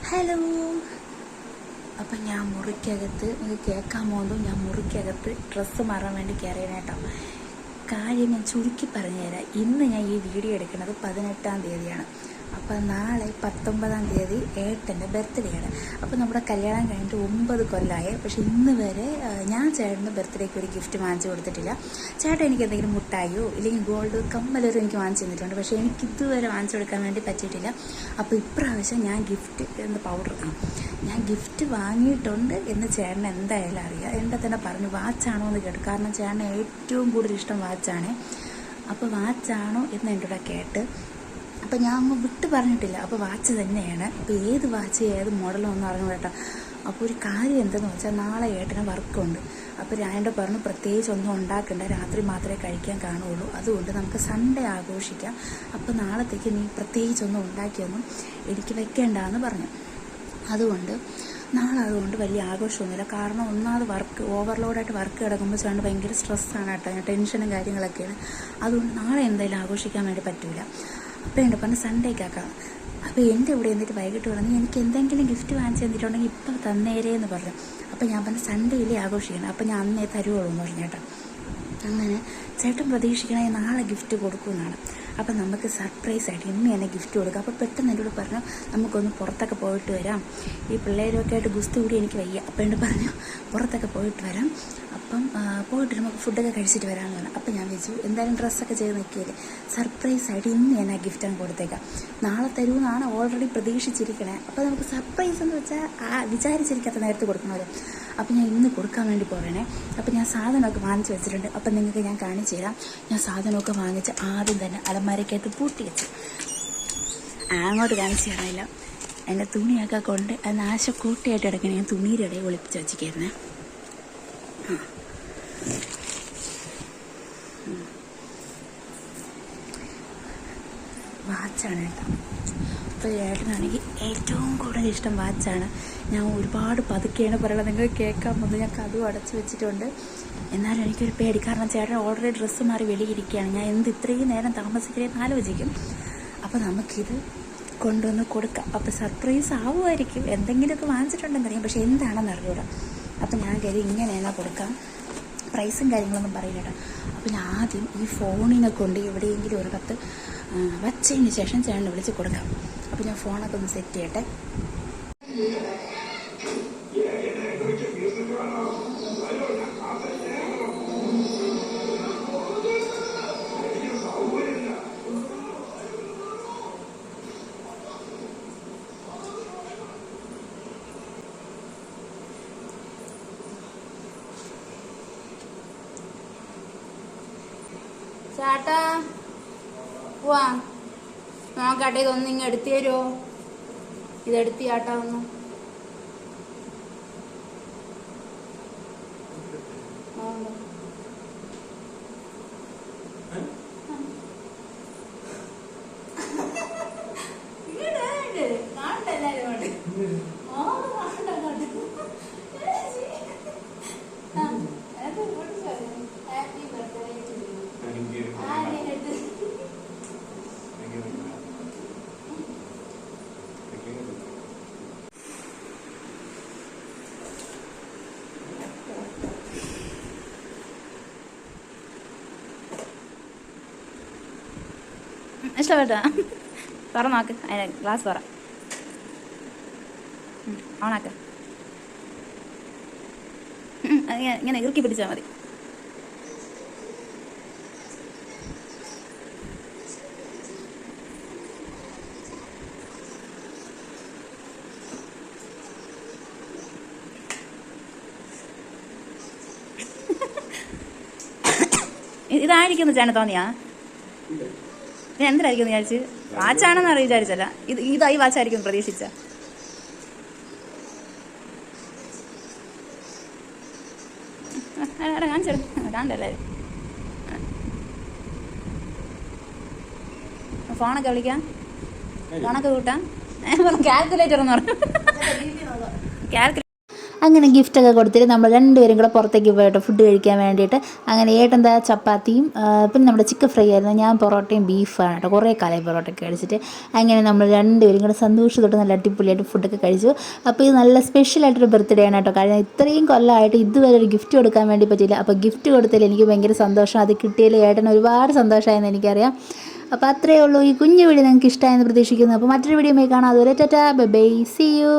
Hello. അപ്പം ഞാൻ മുറിക്കകത്ത് നിങ്ങൾക്ക് കേൾക്കാൻ പോകുമ്പോൾ ഞാൻ മുറിക്കകത്ത് ഡ്രസ്സ് മാറാൻ വേണ്ടി കയറിയനേട്ടോ കാര്യം ഞാൻ ചുരുക്കി പറഞ്ഞുതരാം. ഇന്ന് ഞാൻ ഈ വീഡിയോ എടുക്കുന്നത് പതിനെട്ടാം തീയതിയാണ്. അപ്പോൾ നാളെ പത്തൊമ്പതാം തീയതി ഏട്ടന്റെ ബർത്ത്ഡേ ആണ്. അപ്പോൾ നമ്മുടെ കല്യാണം കഴിഞ്ഞിട്ട് ഒമ്പത് കൊല്ലമായി പക്ഷെ ഇന്ന് വരെ ഞാൻ ചേട്ടന്റെ ബർത്ത്ഡേക്ക് ഒരു ഗിഫ്റ്റ് വാങ്ങിച്ചു കൊടുത്തിട്ടില്ല. ചേട്ടൻ എനിക്ക് എന്തെങ്കിലും മുട്ടായോ ഇല്ലെങ്കിൽ ഗോൾഡ് കമ്മലൊരു എനിക്ക് വാങ്ങിച്ചു തന്നിട്ടുണ്ട്. പക്ഷേ എനിക്ക് ഇതുവരെ വാങ്ങിച്ചു കൊടുക്കാൻ വേണ്ടി പറ്റിയിട്ടില്ല. അപ്പോൾ ഇപ്രാവശ്യം ഞാൻ ഗിഫ്റ്റ് എന്ത് പൗഡർ ആ ഞാൻ ഗിഫ്റ്റ് വാങ്ങിയിട്ടുണ്ട് എന്ന് ചേട്ടൻ എന്തായാലും അറിയാം. എന്റെ തന്നെ പറഞ്ഞു വാച്ചാണോ എന്ന് കേട്ടു. കാരണം ചേട്ടന് ഏറ്റവും കൂടുതൽ ഇഷ്ടം വാച്ചാണ് അപ്പോൾ വാച്ചാണോ എന്ന് കൂടെ കേട്ട് അപ്പോൾ ഞാൻ വിട്ട് പറഞ്ഞിട്ടില്ല. അപ്പോൾ വാച്ച് തന്നെയാണ്. അപ്പോൾ ഏത് വാച്ച് ഏത് മോഡലൊന്നും അറിഞ്ഞു കേട്ടോ അപ്പോൾ ഒരു കാര്യം എന്തെന്ന് വെച്ചാൽ നാളെ ഏട്ടന് വർക്കുണ്ട്. അപ്പോൾ ഞാൻ പറഞ്ഞു പ്രത്യേകിച്ച് ഒന്നും ഉണ്ടാക്കണ്ട. രാത്രി മാത്രമേ കഴിക്കാൻ കാണുകയുള്ളൂ. അതുകൊണ്ട് നമുക്ക് സൺഡേ ആഘോഷിക്കാം. അപ്പോൾ നാളത്തേക്ക് നീ പ്രത്യേകിച്ചൊന്നും ഉണ്ടാക്കിയൊന്നും എനിക്ക് വെക്കേണ്ടെന്ന് പറഞ്ഞു. അതുകൊണ്ട് നാളെ അതുകൊണ്ട് വലിയ ആഘോഷമൊന്നുമില്ല. കാരണം ഒന്നാമത് വർക്ക് ഓവർലോഡായിട്ട് വർക്ക് കിടക്കുമ്പോൾ ചേട്ടൻ ഭയങ്കര സ്ട്രെസ്സാണ് കേട്ടോ. ടെൻഷനും കാര്യങ്ങളൊക്കെയാണ്. അതുകൊണ്ട് നാളെ എന്തായാലും ആഘോഷിക്കാൻ വേണ്ടി പറ്റില്ല അപ്പോൾ എന്റെ സൺഡേ സൺഡേക്കാക്കാം അപ്പോൾ എന്റെ ഇവിടെ എന്നിട്ട് വൈകിട്ട് പറഞ്ഞു എനിക്ക് എന്തെങ്കിലും ഗിഫ്റ്റ് വാങ്ങിച്ചു തന്നിട്ടുണ്ടെങ്കിൽ ഇപ്പം തന്നേരേ എന്ന് പറഞ്ഞു. അപ്പോൾ ഞാൻ പറഞ്ഞു സൺഡേയിലേ ആഘോഷിക്കണം. അപ്പോൾ ഞാൻ അന്നേ തരുവുള്ളൂ എന്ന് പറഞ്ഞു ചേട്ടാ അങ്ങനെ ചേട്ടൻ പ്രതീക്ഷിക്കണേ നാളെ ഗിഫ്റ്റ് കൊടുക്കുമെന്നാണ്. അപ്പം നമുക്ക് സർപ്രൈസ് ആയിട്ട് തന്നെ ഗിഫ്റ്റ് കൊടുക്കുക അപ്പോൾ പെട്ടെന്ന് എന്നോട് പറഞ്ഞു നമുക്കൊന്ന് പുറത്തൊക്കെ പോയിട്ട് വരാം. ഈ പിള്ളേരൊക്കെ ആയിട്ട് ഗുസ്തി കൂടി എനിക്ക് വയ്യ. അപ്പം എന്നോട് പറഞ്ഞു പുറത്തൊക്കെ പോയിട്ട് വരാം. അപ്പം പോയിട്ട് നമുക്ക് ഫുഡൊക്കെ കഴിച്ചിട്ട് വരാമെന്ന് പറഞ്ഞു. അപ്പം ഞാൻ വെച്ചു എന്തായാലും ഡ്രസ്സൊക്കെ ചെയ്ത് നിൽക്കില്ലേ? സർപ്രൈസ് ആയിട്ട് ഇന്ന് ഞാൻ ആ ഗിഫ്റ്റ് അങ്ങ് കൊടുത്തേക്കാം. നാളെ തരുമെന്നാണ് ഓൾറെഡി പ്രതീക്ഷിച്ചിരിക്കണേ. അപ്പോൾ നമുക്ക് സർപ്രൈസ് എന്ന് വെച്ചാൽ ആ വിചാരിച്ചിരിക്കാത്ത നേരത്തെ കൊടുക്കണമല്ലോ അപ്പം ഞാൻ ഇന്ന് കൊടുക്കാൻ വേണ്ടി പോകണേ അപ്പം ഞാൻ സാധനമൊക്കെ വാങ്ങിച്ച് വെച്ചിട്ടുണ്ട്. അപ്പം നിങ്ങൾക്ക് ഞാൻ കാണിച്ചു തരാം. ഞാൻ സാധനമൊക്കെ വാങ്ങിച്ച് ആദ്യം തന്നെ അലമാരക്കകത്ത് പൂട്ടി വെച്ചു. അങ്ങോട്ട് കാണിച്ചു തരാനില്ല. എന്റെ തുണിയൊക്കെ കൊണ്ട് അത് നാശക്കൂട്ടിയായിട്ട് കിടക്കണേ ഞാൻ തുണിയുടെ ഇടയിൽ ഒളിപ്പിച്ച് വെച്ചിരിക്കുന്നേ വാച്ചാണ് കേട്ടോ. അപ്പോൾ ഏട്ടനാണെങ്കിൽ ഏറ്റവും കൂടുതൽ ഇഷ്ടം വാച്ചാണ്. ഞാൻ ഒരുപാട് പതുക്കെയാണ് പറയുന്നത് നിങ്ങൾ കേൾക്കാൻ വന്നു. ഞാൻ കഥവും അടച്ചു വെച്ചിട്ടുണ്ട്. എന്നാലും എനിക്കൊരു പേടി. കാരണം ചേട്ടൻ ഓൾറെഡി ഡ്രസ്സ് മാറി വെളിയിരിക്കുകയാണ്. ഞാൻ എന്ത് ഇത്രയും നേരം താമസിക്കുന്നതെന്ന് ആലോചിക്കും. അപ്പോൾ നമുക്കിത് കൊണ്ടുവന്ന് കൊടുക്കാം. അപ്പോൾ സർപ്രൈസ് ആവുമായിരിക്കും. എന്തെങ്കിലുമൊക്കെ വാങ്ങിച്ചിട്ടുണ്ടെന്നറിയാം പക്ഷേ എന്താണെന്ന് അറിയൂടാ അപ്പോൾ ഞാൻ കരുതി ഇങ്ങനെയാണ് കൊടുക്കാം. പ്രൈസും കാര്യങ്ങളൊന്നും പറയില്ല കേട്ടോ അപ്പോൾ ഞാൻ ആദ്യം ഈ ഫോണിനെ കൊണ്ട് എവിടെയെങ്കിലും ഒരു കത്ത് വച്ചതിന് ശേഷം ചേട്ടനെ വിളിച്ച് കൊടുക്കാം. അപ്പോൾ ഞാൻ ഫോണൊക്കെ ഒന്ന് സെറ്റ് ചെയ്യട്ടെ. ചേട്ടാ വാ നോക്കട്ടെ ഇതൊന്നും ഇങ്ങ് എടുത്തു തരുമോ ഇതെടുത്തി ആട്ടാ ഒന്ന്. ആ, ഉണ്ട്. ഇങ്ങട് ഇങ്ങട്. കാണണ്ട എല്ലാരും അങ്ങോട്ട്. ആ, കാണണ്ട അങ്ങോട്ട്. ആ, അത് ഇങ്ങോട്ട് ചോദിക്ക്. Happy birthday to you. ആ, നീ എടുത്ത്. ഇഷ്ടപ്പെട്ടോ? പറ നോക്ക്. അതിന് ഗ്ലാസ് പറ. ഓണാക്ക. ഇങ്ങനെ ഇറുക്കി പിടിച്ചാൽ മതി. ഇതായിരിക്കും ചേട്ടന് തോന്നിയാ? ഇത് എന്തിനായിരിക്കും വിചാരിച്ച്? വാച്ചാണെന്ന് അറിയ വിചാരിച്ചല്ല. ഇത് ഇതായി വാച്ചായിരിക്കും പ്രതീക്ഷിച്ച. കാണിച്ചോ കാണണ്ടല്ലേ ഫോണൊക്കെ വിളിക്കാം. ഫോണൊക്കെ കൂട്ടാം. കാൽക്കുലേറ്റർ എന്ന് പറഞ്ഞു കാൽക്കുലേറ്റർ അങ്ങനെ ഗിഫ്റ്റൊക്കെ കൊടുത്തിട്ട് നമ്മൾ രണ്ടുപേരും കൂടെ പുറത്തേക്ക് പോയിട്ട് ഫുഡ് കഴിക്കാൻ വേണ്ടിയിട്ട് അങ്ങനെ ഏട്ടെന്താ ചപ്പാത്തിയും പിന്നെ നമ്മുടെ ചിക്കൻ ഫ്രൈ ആയിരുന്നു. ഞാൻ പൊറോട്ടയും ബീഫാണ് കേട്ടോ. കുറേ കാലമായി പൊറോട്ടയൊക്കെ കഴിച്ചിട്ട്. അങ്ങനെ നമ്മൾ രണ്ടുപേരും കൂടെ സന്തോഷത്തോട്ട് നല്ല അടിപൊളിയായിട്ട് ഫുഡൊക്കെ കഴിച്ചു. അപ്പോൾ ഇത് നല്ല സ്പെഷ്യലായിട്ടൊരു ബർത്ത്ഡേ ആണ് കേട്ടോ. കാരണം ഇത്രയും കൊല്ലമായിട്ട് ഇതുവരെ ഒരു ഗിഫ്റ്റ് കൊടുക്കാൻ വേണ്ടി പറ്റിയില്ല. അപ്പോൾ ഗിഫ്റ്റ് കൊടുത്തതിൽ എനിക്ക് ഭയങ്കര സന്തോഷം. അത് കിട്ടിയതിൽ ഏട്ടൻ ഒരുപാട് സന്തോഷമായെന്ന് എനിക്കറിയാം. അപ്പോൾ അത്രയേ ഉള്ളൂ. ഈ കുഞ്ഞു വീഡിയോ നിങ്ങൾക്ക് ഇഷ്ടമായെന്ന് പ്രതീക്ഷിക്കുന്നു. അപ്പോൾ മറ്റൊരു വീഡിയോ കാണാം. അതുവരെ ടാറ്റാ. By C U